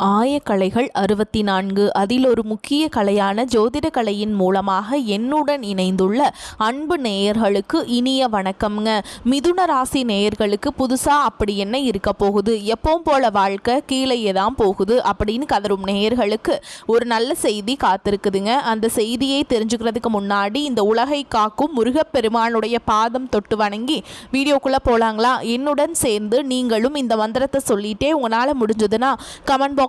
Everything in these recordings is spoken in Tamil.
ஆயக்கலைகள் அறுபத்தி நான்கு அதில் ஒரு முக்கிய கலையான ஜோதிட கலையின் மூலமாக என்னுடன் இணைந்துள்ள அன்பு நேயர்களுக்கு இனிய வணக்கம்ங்க. மிதுன ராசி நேயர்களுக்கு புதுசாக அப்படி என்ன இருக்க போகுது? எப்பவும் போல வாழ்க்கை கீழேயே தான் போகுது அப்படின்னு கதரும் நேயர்களுக்கு ஒரு நல்ல செய்தி காத்திருக்குதுங்க. அந்த செய்தியை தெரிஞ்சுக்கிறதுக்கு முன்னாடி இந்த உலகை காக்கும் முருகப்பெருமானுடைய பாதம் தொட்டு வணங்கி வீடியோக்குள்ளே போகலாங்களா என்னுடன் சேர்ந்து நீங்களும் இந்த மந்திரத்தை சொல்லிட்டே உங்களால் முடிஞ்சதுன்னா கமெண்ட் பாக்ஸ்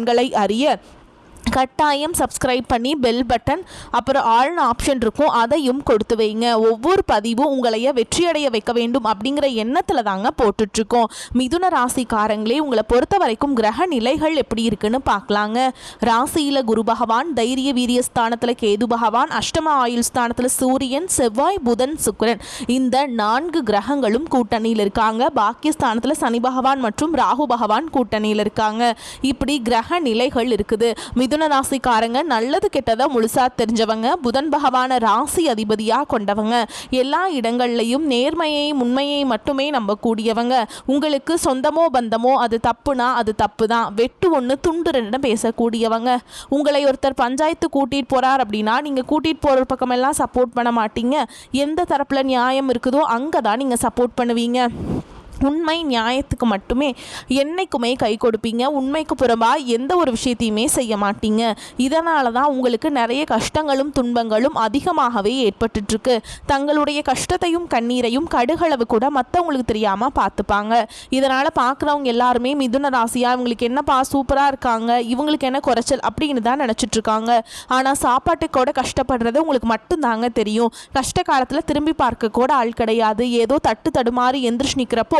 பலன்களை அறிய கட்டாயம் சப்ஸ்கிரைப் பண்ணி பெல் பட்டன் அப்புறம் ஆள்னு ஆப்ஷன் இருக்கும் அதையும் கொடுத்து வைங்க. ஒவ்வொரு பதிவும் உங்களைய வெற்றியடைய வைக்க வேண்டும் அப்படிங்கிற எண்ணத்தில் தாங்க போட்டுட்ருக்கோம். மிதுன ராசிக்காரங்களே உங்களை பொறுத்த வரைக்கும் கிரக நிலைகள் எப்படி இருக்குன்னு பார்க்கலாங்க. ராசியில் குரு பகவான் தைரிய வீரிய ஸ்தானத்தில் கேது பகவான் அஷ்டம ஆயுள் ஸ்தானத்தில் சூரியன் செவ்வாய் புதன் சுக்கரன். இந்த நான்கு கிரகங்களும் கூட்டணியில் இருக்காங்க. பாக்கியஸ்தானத்தில் சனி பகவான் மற்றும் ராகு பகவான் கூட்டணியில் இருக்காங்க. இப்படி கிரக நிலைகள் இருக்குது. மிதுன ராசிக்காரங்க நல்லது கெட்டதை முழுசா தெரிஞ்சவங்க புதன் பகவான ராசி அதிபதியாக கொண்டவங்க. எல்லா இடங்கள்லையும் நேர்மையை உண்மையை மட்டுமே நம்பக்கூடியவங்க. உங்களுக்கு சொந்தமோ பந்தமோ அது தப்புனா அது தப்பு தான் வெட்டு ஒன்று துண்டு ரெண்டு பேசக்கூடியவங்க. உங்களை ஒருத்தர் பஞ்சாயத்து கூட்டிகிட்டு போகிறார் அப்படின்னா நீங்கள் கூட்டிகிட்டு போகிற பக்கமெல்லாம் சப்போர்ட் பண்ண மாட்டீங்க. எந்த தரப்பில் நியாயம் இருக்குதோ அங்கே தான் நீங்கள் சப்போர்ட் பண்ணுவீங்க. உண்மை நியாயத்துக்கு மட்டுமே என்றைக்குமே கை கொடுப்பீங்க. உண்மைக்கு புறம்பாக எந்த ஒரு விஷயத்தையுமே செய்ய மாட்டீங்க. இதனால தான் உங்களுக்கு நிறைய கஷ்டங்களும் துன்பங்களும் அதிகமாகவே ஏற்பட்டுட்ருக்கு. தங்களுடைய கஷ்டத்தையும் கண்ணீரையும் கடுகளவு கூட மற்றவங்களுக்கு தெரியாமல் பார்த்துப்பாங்க. இதனால் பார்க்குறவங்க எல்லாருமே மிதுன ராசியாக இவங்களுக்கு என்னப்பா சூப்பராக இருக்காங்க இவங்களுக்கு என்ன குறைச்சல் அப்படின்னு தான் நினச்சிட்ருக்காங்க. ஆனால் சாப்பாட்டுக்கு கூட கஷ்டப்படுறது உங்களுக்கு மட்டும்தாங்க தெரியும். கஷ்ட காலத்தில் திரும்பி பார்க்க கூட ஆள் கிடையாது. ஏதோ தட்டு தடுமாறி எந்திரிச்சு நிற்கிறப்போ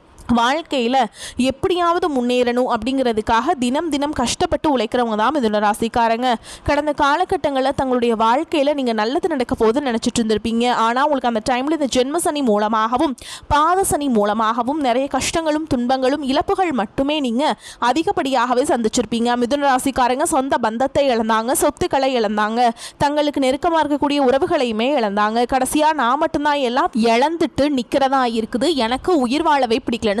வாழ்க்கையில் எப்படியாவது முன்னேறணும் அப்படிங்கிறதுக்காக தினம் தினம் கஷ்டப்பட்டு உழைக்கிறவங்க தான் மிதுன ராசிக்காரங்க. கடந்த காலகட்டங்களில் தங்களுடைய வாழ்க்கையில் நீங்கள் நல்லது நடக்க போது நினச்சிட்டு இருந்திருப்பீங்க. ஆனால் உங்களுக்கு அந்த டைமில் இந்த ஜென்ம சனி மூலமாகவும் பாத சனி மூலமாகவும் நிறைய கஷ்டங்களும் துன்பங்களும் இழப்புகள் மட்டுமே நீங்கள் அதிகப்படியாகவே சந்திச்சிருப்பீங்க. மிதுன ராசிக்காரங்க சொந்த பந்தத்தை இழந்தாங்க சொத்துக்களை இழந்தாங்க தங்களுக்கு நெருக்கமாக இருக்கக்கூடிய உறவுகளையுமே இழந்தாங்க. கடைசியாக நான் மட்டும்தான் எல்லாம் இழந்துட்டு நிற்கிறதா இருக்குது. எனக்கு உயிர் வாழவே பிடிக்கலன்னு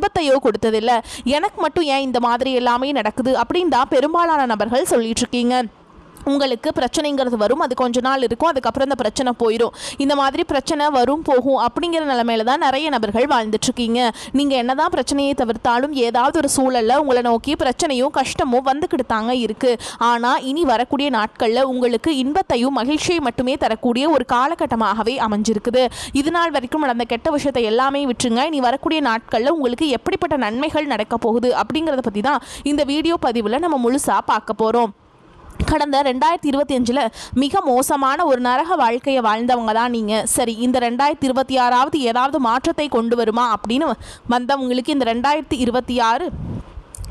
துன்பத்தையோ கொடுத்ததில்ல. எனக்கு மட்டும் ஏன் இந்த மாதிரி எல்லாமே நடக்குது? அப்படின்னு தான் பெரும்பாலான நபர்கள் சொல்லிட்டு இருக்கீங்க. உங்களுக்கு பிரச்சனைங்கிறது வரும். அது கொஞ்ச நாள் இருக்கும். அதுக்கப்புறம் அந்த பிரச்சனை போயிடும் இந்த மாதிரி பிரச்சனை வரும் போகும் அப்படிங்கிற நிலமையில தான் நிறைய நபர்கள் வாழ்ந்துட்டுருக்கீங்க. நீங்கள் என்னதான் பிரச்சனையை தவிர்த்தாலும் ஏதாவது ஒரு சூழலில் உங்களை நோக்கி பிரச்சனையும் கஷ்டமும் வந்துக்கிட்டு தாங்க இருக்குது ஆனால் இனி வரக்கூடிய நாட்களில் உங்களுக்கு இன்பத்தையும் மகிழ்ச்சியை மட்டுமே தரக்கூடிய ஒரு காலகட்டமாகவே அமைஞ்சிருக்குது. இது நாள் வரைக்கும் நடந்த கெட்ட விஷயத்தை எல்லாமே விட்டுருங்க. இனி வரக்கூடிய நாட்களில் உங்களுக்கு எப்படிப்பட்ட நன்மைகள் நடக்க போகுது அப்படிங்கிறத பற்றி தான் இந்த வீடியோ பதிவில் நம்ம முழுசாக பார்க்க போகிறோம் கடந்த ரெண்டாயிரத்தி இருபத்தி அஞ்சில் மிக மோசமான ஒரு நரக வாழ்க்கையை வாழ்ந்தவங்க தான் நீங்கள் சரி இந்த ரெண்டாயிரத்தி இருபத்தி ஆறாவது ஏதாவது மாற்றத்தை கொண்டு வருமா அப்படின்னு வந்தவங்களுக்கு இந்த ரெண்டாயிரத்தி இருபத்தி ஆறு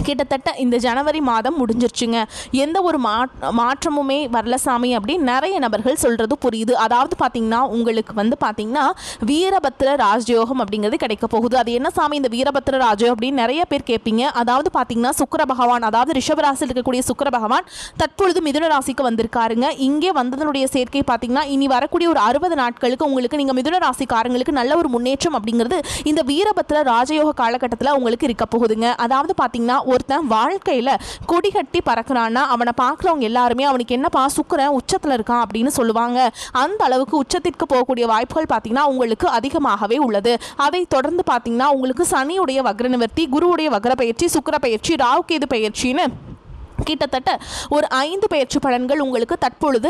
கிட்டத்தட்ட இந்த ஜனவரி மாதம் முடிஞ்சிருச்சுங்க. எந்த ஒரு மா மாற்றமுமே வரல சாமி அப்படின்னு நிறைய நபர்கள் சொல்கிறது புரியுது. அதாவது பார்த்தீங்கன்னா உங்களுக்கு வந்து பார்த்தீங்கன்னா வீரபத்திர ராஜயோகம் அப்படிங்கிறது கிடைக்க போகுது. அது என்ன சாமி? இந்த வீரபத்திர ராஜயோகம் அப்படின்னு நிறைய பேர் கேட்பீங்க. அதாவது பார்த்தீங்கன்னா சுக்கர பகவான் அதாவது ரிஷபராசியில் இருக்கக்கூடிய சுக்கர பகவான் தற்பொழுது மிதுன ராசிக்கு வந்திருக்காருங்க. இங்கே வந்ததனுடைய சேர்க்கை பார்த்தீங்கன்னா இனி வரக்கூடிய ஒரு அறுபது நாட்களுக்கு உங்களுக்கு நீங்கள் மிதுன ராசிக்காரங்களுக்கு நல்ல ஒரு முன்னேற்றம் அப்படிங்கிறது இந்த வீரபத்திர ராஜயோக காலகட்டத்தில் உங்களுக்கு இருக்க போகுதுங்க. அதாவது பார்த்தீங்கன்னா ஒருத்தன் வாழ்க்கையில் கொடி கட்டி பறக்கிறான்னா அவனை பார்க்குறவங்க எல்லாருமே அவனுக்கு என்னப்பா சுக்கரன் உச்சத்தில் இருக்கான் அப்படின்னு சொல்லுவாங்க. அந்த அளவுக்கு உச்சத்திற்கு போகக்கூடிய வாய்ப்புகள் பார்த்தீங்கன்னா உங்களுக்கு அதிகமாகவே உள்ளது. அதை தொடர்ந்து பார்த்தீங்கன்னா உங்களுக்கு சனியுடைய வக்ர நிவர்த்தி குருவுடைய வக்ர பயிற்சி சுக்கிர பயிற்சி ராவுகேது பயிற்சின்னு கிட்டத்தட்ட ஒரு ஐந்து பயிற்சி பலன்கள் உங்களுக்கு தற்பொழுது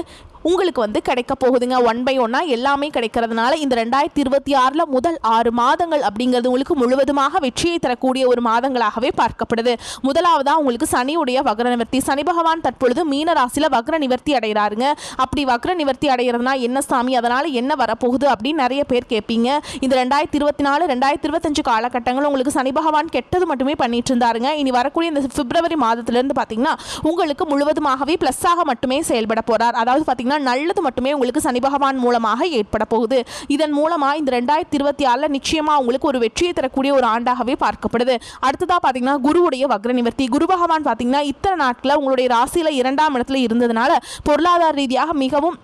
உங்களுக்கு வந்து கிடைக்க போகுதுங்க. ஒன் பை ஒன்னாக எல்லாமே கிடைக்கிறதுனால இந்த ரெண்டாயிரத்தி இருபத்தி ஆறில் முதல் ஆறு மாதங்கள் அப்படிங்கிறது உங்களுக்கு முழுவதுமாக வெற்றியை தரக்கூடிய ஒரு மாதங்களாகவே பார்க்கப்படுது. முதலாவதாக உங்களுக்கு சனியுடைய வக்ர நிவர்த்தி. சனி பகவான் தற்பொழுது மீன ராசியில் வக்ர நிவர்த்தி அடைகிறாருங்க. அப்படி வக்ர நிவர்த்தி அடைகிறதுனா என்ன சாமி? அதனால் என்ன வரப்போகுது அப்படின்னு நிறைய பேர் கேட்பீங்க. இந்த ரெண்டாயிரத்தி இருபத்தி நாலு ரெண்டாயிரத்தி இருபத்தஞ்சு காலகட்டங்கள் உங்களுக்கு சனி பகவான் கெட்டது மட்டுமே பண்ணிட்டு இருந்தாருங்க. இனி வரக்கூடிய இந்த பிப்ரவரி மாதத்திலிருந்து பார்த்தீங்கன்னா உங்களுக்கு முழுவதுமாகவே ப்ளஸ்ஸாக மட்டுமே செயல்பட போகிறார் அதாவது பார்த்தீங்கன்னா நல்லது மட்டுமே உங்களுக்கு சனி பகவான் மூலமாக ஏற்பட போகுது. இதன் மூலமாக இந்த ரெண்டாயிரத்தி இருபத்தி ஆறில் நிச்சயமாக உங்களுக்கு ஒரு வெற்றியை தரக்கூடிய ஒரு ஆண்டாகவே பார்க்கப்படுது. அடுத்ததாக பார்த்தீங்கன்னா குருவுடைய வக்ர நிவர்த்தி. குரு பகவான் பார்த்தீங்கன்னா இத்தனை நாட்களில் உங்களுடைய ராசியில் இரண்டாம் இடத்துல இருந்ததுனால பொருளாதார ரீதியாக மிகவும்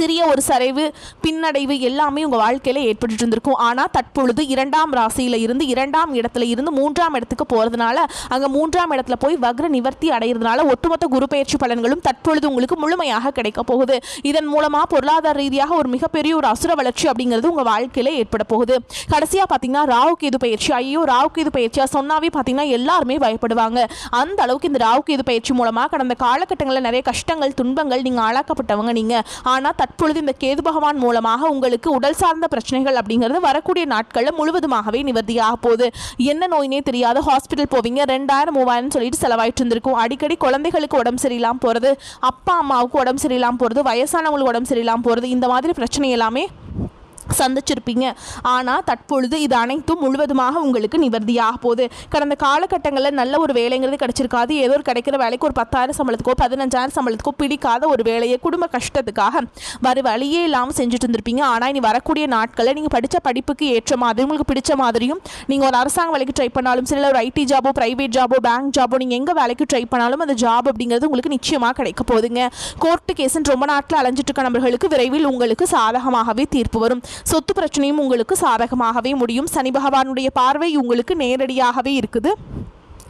சிறிய ஒரு சரிவு பின்னடைவு எல்லாமே உங்கள் வாழ்க்கையில் ஏற்பட்டுட்டு இருந்திருக்கும். ஆனால் தற்பொழுது இரண்டாம் ராசியில் இருந்து இரண்டாம் இடத்துல இருந்து மூன்றாம் இடத்துக்கு போகிறதுனால அங்கே மூன்றாம் இடத்துல போய் வக்ர நிவர்த்தி அடைகிறதுனால ஒட்டுமொத்த குரு பயிற்சி பலன்களும் தற்பொழுது உங்களுக்கு முழுமையாக கிடைக்க போகுது. இதன் மூலமாக பொருளாதார ரீதியாக ஒரு மிகப்பெரிய ஒரு அசுர வளர்ச்சி அப்படிங்கிறது உங்கள் வாழ்க்கையில் ஏற்பட போகுது. கடைசியாக பார்த்தீங்கன்னா ராகு கேது பயிற்சி. ஐயோ ராகு கேது பயிற்சியாக சொன்னாவே பார்த்தீங்கன்னா எல்லாருமே பயப்படுவாங்க. அந்த அளவுக்கு இந்த ராகு கேது பயிற்சி மூலமாக கடந்த காலகட்டங்களில் நிறைய கஷ்டங்கள் துன்பங்கள் நீங்கள் ஆளாக்கப்பட்டவங்க நீங்கள் ஆனால் தற்பொழுது இந்த கேது பகவான் மூலமாக உங்களுக்கு உடல் சார்ந்த பிரச்சனைகள் அப்படிங்கிறது வரக்கூடிய நாட்களில் முழுவதுமாகவே நிவர்த்தியாக போகுது. என்ன நோயினே தெரியாத ஹாஸ்பிட்டல் போவீங்க. ரெண்டாயிரம் மூவாயிரம் சொல்லிட்டு செலவாயிட்டு இருந்திருக்கும். அடிக்கடி குழந்தைகளுக்கு உடம்பு சரியில்லாமல் போகிறது அப்பா அம்மாவுக்கு உடம்பு சரியில்லாமல் போகிறது வயசானவங்களுக்கு உடம்பு சரியில்லாமல் போகிறது இந்த மாதிரி பிரச்சனை எல்லாமே சந்திச்சிருப்பீங்க. ஆனால் தற்பொழுது இது அனைத்தும் முழுவதுமாக உங்களுக்கு நிவர்த்தியாக போகுது. கடந்த காலகட்டங்களில் நல்ல ஒரு வேலைங்கிறது கிடைச்சிருக்காது. ஏதோ ஒரு கிடைக்கிற வேலைக்கு ஒரு பத்தாயிரம் சம்பளத்துக்கோ பதினஞ்சாயிரம் சம்பளத்துக்கோ பிடிக்காத ஒரு வேலையை குடும்ப கஷ்டத்துக்காக வர வழியே இல்லாமல் செஞ்சுட்டு இருந்திருப்பீங்க. ஆனால் இனி வரக்கூடிய நாட்களில் நீங்கள் படித்த படிப்புக்கு ஏற்ற மாதிரி உங்களுக்கு பிடிச்ச மாதிரியும் நீங்கள் ஒரு அரசாங்க வேலைக்கு ட்ரை பண்ணாலும் சரி இல்லை ஒரு ஐடி ஜாபோ ப்ரைவேட் ஜாபோ பேங்க் ஜாபோ நீங்கள் எங்கே வேலைக்கு ட்ரை பண்ணாலும் அந்த ஜாப் அப்படிங்கிறது உங்களுக்கு நிச்சயமாக கிடைக்க போகுதுங்க. கோர்ட்டு கேஸ்ன்னு ரொம்ப நாட்டில் அலைஞ்சிட்டு இருக்க நபர்களுக்கு விரைவில் உங்களுக்கு சாதகமாகவே தீர்ப்பு வரும். சொத்து பிரச்சனையும் உங்களுக்கு சாதகமாகவே முடியும். சனி பகவானுடைய பார்வை உங்களுக்கு நேரடியாகவே இருக்குது.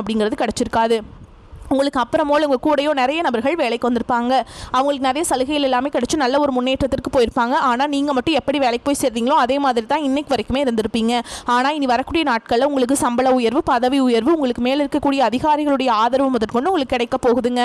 அப்படிங்கிறது கிடச்சிருக்காது. உங்களுக்கு அப்புறமோல் உங்கள் கூடயோ நிறைய நபர்கள் வேலைக்கு வந்திருப்பாங்க. அவங்களுக்கு நிறைய சலுகைகள் எல்லாமே கிடைச்சு நல்ல ஒரு முன்னேற்றத்திற்கு போயிருப்பாங்க. ஆனால் நீங்கள் மட்டும் எப்படி வேலைக்கு போய் சேர்ந்தீங்களோ அதே மாதிரி தான் இன்னைக்கு வரைக்குமே இருந்திருப்பீங்க. ஆனால் இனி வரக்கூடிய நாட்களில் உங்களுக்கு சம்பள உயர்வு பதவி உயர்வு உங்களுக்கு மேலே இருக்கக்கூடிய அதிகாரிகளுடைய ஆதரவு முதற்கொண்டு உங்களுக்கு கிடைக்க போகுதுங்க.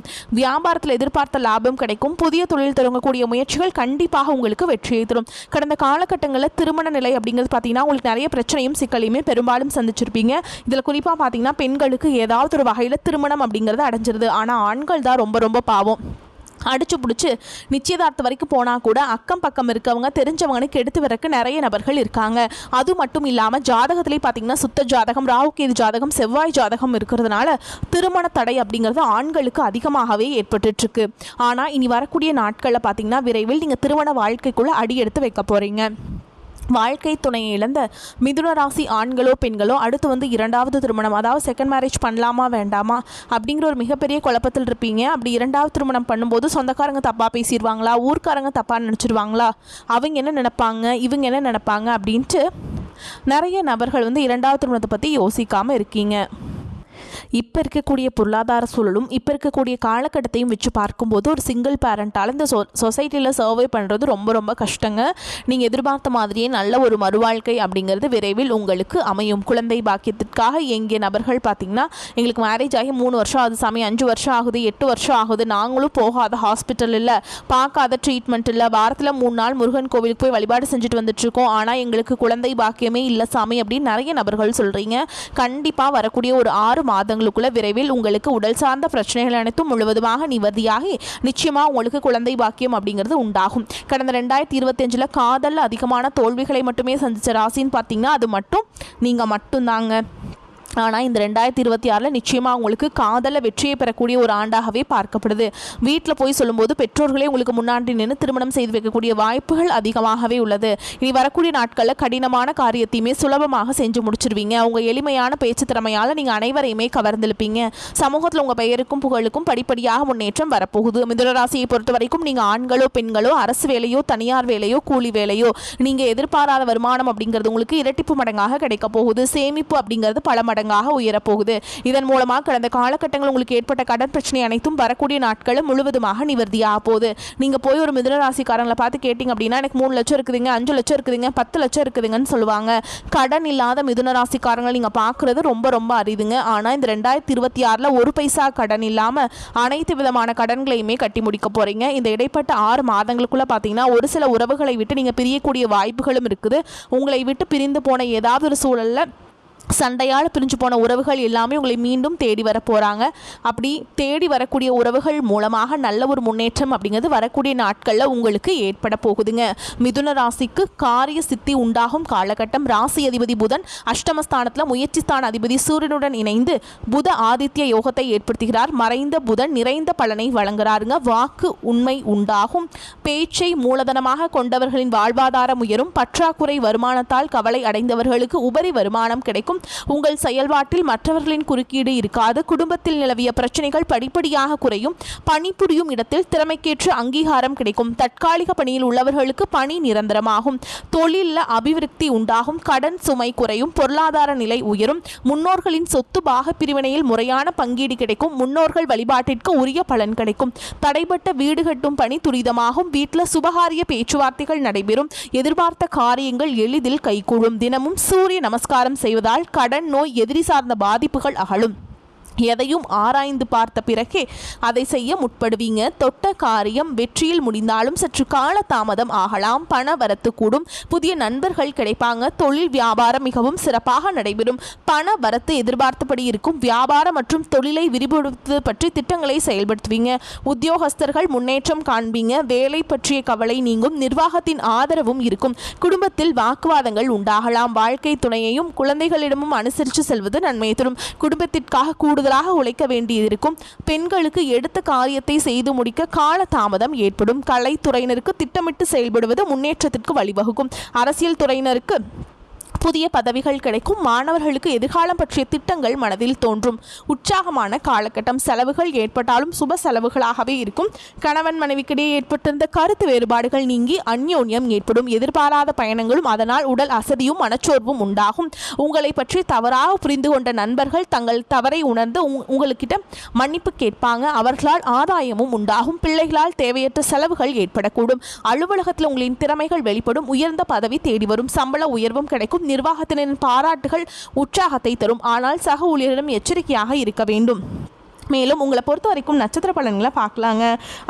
வியாபாரத்தில் எதிர்பார்த்த லாபம் கிடைக்கும். புதிய தொழில் தொடங்கக்கூடிய முயற்சிகள் கண்டிப்பாக உங்களுக்கு வெற்றியை தரும். கடந்த காலகட்டங்களில் திருமண நிலை அப்படிங்கிறது பார்த்தீங்கன்னா உங்களுக்கு நிறைய பிரச்சனையும் சிக்கலையுமே பெரும்பாலும் சந்திச்சிருப்பீங்க. இதில் குறிப்பாக பார்த்தீங்கன்னா பெண்களுக்கு ஏதாவது ஒரு வகையில் திருமணம் அப்படிங்கிறது அடைஞ்சிருது. ஆனால் ஆண்கள் தான் ரொம்ப ரொம்ப பாவம். அடிச்சு பிடிச்சி நிச்சயதார்த்தம் வரைக்கும் போனால் கூட அக்கம் பக்கம் இருக்கவங்க தெரிஞ்சவங்கன்னு கெடுத்து வரக்கு நிறைய நபர்கள் இருக்காங்க. அது மட்டும் இல்லாமல் ஜாதகத்திலே பார்த்தீங்கன்னா சுத்த ஜாதகம் ராகுகேது ஜாதகம் செவ்வாய் ஜாதகம் இருக்கிறதுனால திருமண தடை அப்படிங்கிறது ஆண்களுக்கு அதிகமாகவே ஏற்பட்டுட்ருக்கு. ஆனால் இனி வரக்கூடிய நாட்களில் பார்த்தீங்கன்னா விரைவில் நீங்கள் திருமண வாழ்க்கைக்குள்ளே அடி எடுத்து வைக்க போகிறீங்க வாழ்க்கை துணையை இழந்த மிதுன ராசி ஆண்களோ பெண்களோ அடுத்து வந்து இரண்டாவது திருமணம் அதாவது செகண்ட் மேரேஜ் பண்ணலாமா வேண்டாமா அப்படிங்கிற ஒரு மிகப்பெரிய குழப்பத்தில் இருப்பீங்க. அப்படி இரண்டாவது திருமணம் பண்ணும்போது சொந்தக்காரங்க தப்பாக பேசிடுவாங்களா ஊர்க்காரங்க தப்பாக நினச்சிருவாங்களா அவங்க என்ன நினைப்பாங்க இவங்க என்ன நினைப்பாங்க அப்படின்ட்டு நிறைய நபர்கள் வந்து இரண்டாவது திருமணத்தை பற்றி யோசிக்காமல் இருக்கீங்க. இப்போ இருக்கக்கூடிய பொருளாதார சூழலும் இப்போ இருக்கக்கூடிய காலகட்டத்தையும் வச்சு பார்க்கும்போது ஒரு சிங்கிள் பேரண்ட்டால் இந்த சொ சொசைட்டியில் சர்வே பண்ணுறது ரொம்ப ரொம்ப கஷ்டங்க. நீங்கள் எதிர்பார்த்த மாதிரியே நல்ல ஒரு மறுவாழ்க்கை அப்படிங்கிறது விரைவில் உங்களுக்கு அமையும். குழந்தை பாக்கியத்திற்காக எங்கிய நபர்கள் பார்த்திங்கன்னா எங்களுக்கு மேரேஜ் ஆகி மூணு வருஷம் ஆகுது சாமி அஞ்சு வருஷம் ஆகுது எட்டு வருஷம் ஆகுது. நாங்களும் போகாத ஹாஸ்பிட்டல் இல்லை பார்க்காத ட்ரீட்மெண்ட் இல்லை. வாரத்தில் மூணு நாள் முருகன் கோவிலுக்கு போய் வழிபாடு செஞ்சுட்டு வந்துட்டுருக்கோம் ஆனால் எங்களுக்கு குழந்தை பாக்கியமே இல்லை சாமி அப்படின்னு நிறைய நபர்கள் சொல்கிறீங்க கண்டிப்பாக வரக்கூடிய ஒரு ஆறு மாதங்கள் மாதங்களுக்குள்ள விரைவில் உங்களுக்கு உடல் சார்ந்த பிரச்சனைகள் அனைத்தும் முழுவதுமாக நிவர்த்தியாகி நிச்சயமாக உங்களுக்கு குழந்தை பாக்கியம் அப்படிங்கிறது உண்டாகும். கடந்த ரெண்டாயிரத்தி இருபத்தஞ்சில் காதல் அதிகமான தோல்விகளை மட்டுமே சந்தித்த ராசின்னு பார்த்தீங்கன்னா அது மட்டும் நீங்கள் மட்டும்தாங்க. ஆனால் இந்த ரெண்டாயிரத்தி இருபத்தி ஆறில் நிச்சயமாக உங்களுக்கு காதலில் வெற்றியை பெறக்கூடிய ஒரு ஆண்டாகவே பார்க்கப்படுது. வீட்டில் போய் சொல்லும்போது பெற்றோர்களே உங்களுக்கு முன்னாடி நின்று திருமணம் செய்து வைக்கக்கூடிய வாய்ப்புகள் அதிகமாகவே உள்ளது. இனி வரக்கூடிய நாட்களில் கடினமான காரியத்தையுமே சுலபமாக செஞ்சு முடிச்சிருவீங்க. உங்கள் எளிமையான பேச்சு திறமையால் நீங்கள் அனைவரையுமே கவர்ந்திருப்பீங்க சமூகத்தில் உங்கள் பெயருக்கும் புகழுக்கும் படிப்படியாக முன்னேற்றம் வரப்போகுது. மிதுனராசியை பொறுத்த வரைக்கும் நீங்கள் ஆண்களோ பெண்களோ அரசு வேலையோ தனியார் வேலையோ கூலி வேலையோ நீங்கள் எதிர்பாராத வருமானம் அப்படிங்கிறது உங்களுக்கு இரட்டிப்பு மடங்காக கிடைக்க போகுது. சேமிப்பு அப்படிங்கிறது பல மடங்கு மடங்காக உயரப்போகுது. இதன் மூலமாக கடந்த காலகட்டங்கள் உங்களுக்கு ஏற்பட்ட கடன் பிரச்சனை அனைத்தும் வரக்கூடிய நாட்களும் முழுவதுமாக நிவர்த்தியாக போகுது. நீங்கள் போய் ஒரு மிதனராசிக்காரங்களை பார்த்து கேட்டிங்க அப்படின்னா எனக்கு மூணு லட்சம் இருக்குதுங்க அஞ்சு லட்சம் இருக்குதுங்க பத்து லட்சம் இருக்குதுங்கன்னு சொல்லுவாங்க. கடன் இல்லாத மிதுன ராசிக்காரங்களை நீங்கள் பார்க்குறது ரொம்ப ரொம்ப அரிதுங்க. ஆனால் இந்த ரெண்டாயிரத்தி இருபத்தி ஆறில் ஒரு பைசா கடன் இல்லாமல் அனைத்து விதமான கடன்களையுமே கட்டி முடிக்க போகிறீங்க இந்த இடைப்பட்ட ஆறு மாதங்களுக்குள்ளே பார்த்தீங்கன்னா ஒரு சில உறவுகளை விட்டு நீங்கள் பிரியக்கூடிய வாய்ப்புகளும் இருக்குது. உங்களை விட்டு பிரிந்து போன ஏதாவது ஒரு சூழலில் சண்டையால் பிரிஞ்சு போன உறவுகள் எல்லாமே உங்களை மீண்டும் தேடி வர போகிறாங்க அப்படி தேடி வரக்கூடிய உறவுகள் மூலமாக நல்ல ஒரு முன்னேற்றம் அப்படிங்கிறது வரக்கூடிய நாட்களில் உங்களுக்கு ஏற்பட போகுதுங்க. மிதுன ராசிக்கு காரிய சித்தி உண்டாகும் காலகட்டம். ராசி அதிபதி புதன் அஷ்டமஸ்தானத்தில் முயற்சி ஸ்தான அதிபதி சூரியனுடன் இணைந்து புத ஆதித்ய யோகத்தை ஏற்படுத்துகிறார். மறைந்த புதன் நிறைந்த பலனை வழங்குறாருங்க. வாக்கு உண்மை உண்டாகும். பேச்சை மூலதனமாக கொண்டவர்களின் வாழ்வாதாரம் உயரும். பற்றாக்குறை வருமானத்தால் கவலை அடைந்தவர்களுக்கு உபரி வருமானம் கிடைக்கும். உங்கள் செயல்பாட்டில் மற்றவர்களின் குறுக்கீடு இருக்காது. குடும்பத்தில் நிலவிய பிரச்சனைகள் படிப்படியாக குறையும். பணிபுரியும் இடத்தில் திறமைக்கேற்ற அங்கீகாரம் கிடைக்கும். தற்காலிக பணியில் உள்ளவர்களுக்கு பணி நிரந்தரமாகும். தொழிலில் அபிவிருத்தி உண்டாகும். கடன் சுமை குறையும். பொருளாதார நிலை உயரும். முன்னோர்களின் சொத்து பாக பிரிவினையில் முறையான பங்கீடு கிடைக்கும். முன்னோர்கள் வழிபாட்டிற்கு உரிய பலன் கிடைக்கும். தடைப்பட்ட வீடு கட்டும் பணி துரிதமாகும். வீட்டில் சுபகாரிய பேச்சுவார்த்தைகள் நடைபெறும். எதிர்பார்த்த காரியங்கள் எளிதில் கைகூடும். தினமும் சூரிய நமஸ்காரம் செய்வதால் கடன் நோய் எதிரி சார்ந்த பாதிப்புகள் அகலும். எதையும் ஆராய்ந்து பார்த்த பிறகே அதை செய்ய முற்படுவீங்க. தொட்ட காரியம் வெற்றியில் முடிந்தாலும் சற்று கால தாமதம் ஆகலாம். பண வரத்து கூடும். புதிய நண்பர்கள் கிடைப்பாங்க. தொழில் வியாபாரம் மிகவும் சிறப்பாக நடைபெறும். பண வரத்து எதிர்பார்த்தபடி இருக்கும். வியாபாரம் மற்றும் தொழிலை விரிவுபடுத்துவது பற்றி திட்டங்களை செயல்படுத்துவீங்க. உத்தியோகஸ்தர்கள் முன்னேற்றம் காண்பீங்க. வேலை பற்றிய கவலை நீங்கும். நிர்வாகத்தின் ஆதரவும் இருக்கும். குடும்பத்தில் வாக்குவாதங்கள் உண்டாகலாம். வாழ்க்கை துணையையும் குழந்தைகளிடமும் அனுசரித்து செல்வது நன்மையை தரும். குடும்பத்திற்காக கூடுதல் கூடுதலாக உழைக்க வேண்டியிருக்கும். பெண்களுக்கு எடுத்த காரியத்தை செய்து முடிக்க கால தாமதம் ஏற்படும். கலைத்துறையினருக்கு திட்டமிட்டு செயல்படுவது முன்னேற்றத்திற்கு வழிவகுக்கும். அரசியல் துறையினருக்கு புதிய பதவிகள் கிடைக்கும். மாணவர்களுக்கு எதிர்காலம் பற்றிய திட்டங்கள் மனதில் தோன்றும். உற்சாகமான காலகட்டம். செலவுகள் ஏற்பட்டாலும் சுப செலவுகளாகவே இருக்கும். கணவன் மனைவிக்கிடையே ஏற்பட்டிருந்த கருத்து வேறுபாடுகள் நீங்கி அந்யோன்யம் ஏற்படும். எதிர்பாராத பயணங்களும் அதனால் உடல் அசதியும் மனச்சோர்வும் உண்டாகும். உங்களை பற்றி தவறாக புரிந்து கொண்ட நண்பர்கள் தங்கள் தவறை உணர்ந்து உங்- உங்களுக்கிட்ட மன்னிப்பு கேட்பாங்க. அவர்களால் ஆதாயமும் உண்டாகும். பிள்ளைகளால் தேவையற்ற செலவுகள் ஏற்படக்கூடும். அலுவலகத்தில் உங்களின் திறமைகள் வெளிப்படும். உயர்ந்த பதவி தேடி வரும். சம்பள உயர்வும் கிடைக்கும். நிர்வாகத்தினரின் பாராட்டுகள் உற்சாகத்தை தரும். ஆனால் சக ஊழியரிடம் எச்சரிக்கையாக இருக்க வேண்டும். மேலும் உங்களை பொறுத்த வரைக்கும் நட்சத்திர பலன்களை பார்க்கலாங்க.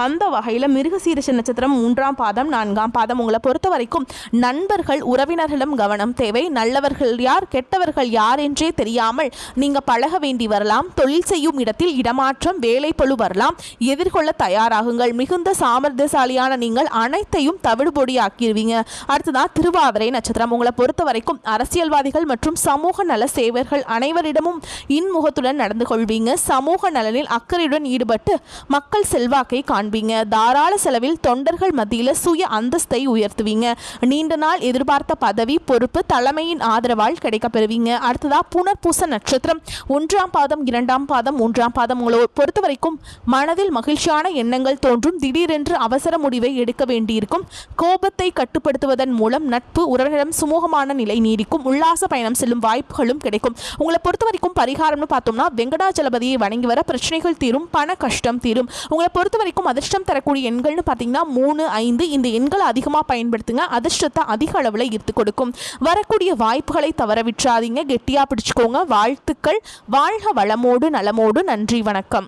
அந்த வகையில் மிருகசீரிஷ நட்சத்திரம் மூன்றாம் பாதம் நான்காம் பாதம். உங்களை பொறுத்த வரைக்கும் நண்பர்கள் உறவினர்களிடம் கவனம் தேவை. நல்லவர்கள் யார் கெட்டவர்கள் யார் என்றே தெரியாமல் நீங்கள் பழக வேண்டி வரலாம். தொழில் செய்யும் இடத்தில் இடமாற்றம் வேலை பழு வரலாம். எதிர்கொள்ள தயாராகுங்கள். மிகுந்த சாமர்த்தியசாலியான நீங்கள் அனைத்தையும் தவிடுபொடி ஆக்கிடுவீங்க அடுத்ததான் திருவாதிரை நட்சத்திரம். உங்களை பொறுத்த வரைக்கும் அரசியல்வாதிகள் மற்றும் சமூக நல சேவர்கள் அனைவரிடமும் இன்முகத்துடன் நடந்து கொள்வீங்க. சமூக நல நலனில் அக்கறையுடன் ஈடுபட்டு மக்கள் செல்வாக்கை காண்பீங்க. தாராள செலவில் தொண்டர்கள் மத்தியில் சுய அந்தஸ்தை உயர்த்துவீங்க. நீண்ட நாள் எதிர்பார்த்த பதவி பொறுப்பு தலைமையின் ஆதரவால் கிடைக்கப்பெறுவீங்க. அடுத்ததா புனர்பூச நட்சத்திரம். ஒன்றாம் பாதம் இரண்டாம் பாதம் மூன்றாம் பாதம் உங்களை பொறுத்த வரைக்கும் மனதில் மகிழ்ச்சியான எண்ணங்கள் தோன்றும். திடீரென்று அவசர முடிவை எடுக்க வேண்டியிருக்கும். கோபத்தை கட்டுப்படுத்துவதன் மூலம் நட்பு உறவினரிடம் சுமூகமான நிலை நீடிக்கும். உல்லாச பயணம் செல்லும் வாய்ப்புகளும் கிடைக்கும். உங்களை பொறுத்த வரைக்கும் பரிகாரம்னு பார்த்தோம்னா வெங்கடாச்சலபதியை வணங்கி வர பிரச்சனைகள் தீரும் பண கஷ்டம் தீரும். உங்களை பொறுத்த வரைக்கும் அதிர்ஷ்டம் தரக்கூடிய எண்கள்னு பார்த்தீங்கன்னா மூணு ஐந்து இந்த எண்களை அதிகமாக பயன்படுத்துங்க. அதிர்ஷ்டத்தை அதிக அளவில் ஈர்த்து கொடுக்கும். வரக்கூடிய வாய்ப்புகளை தவற விட்டுறாதீங்க. கெட்டியாக பிடிச்சிக்கோங்க. வாழ்த்துக்கள். வாழ்க வளமோடு நலமோடு. நன்றி வணக்கம்.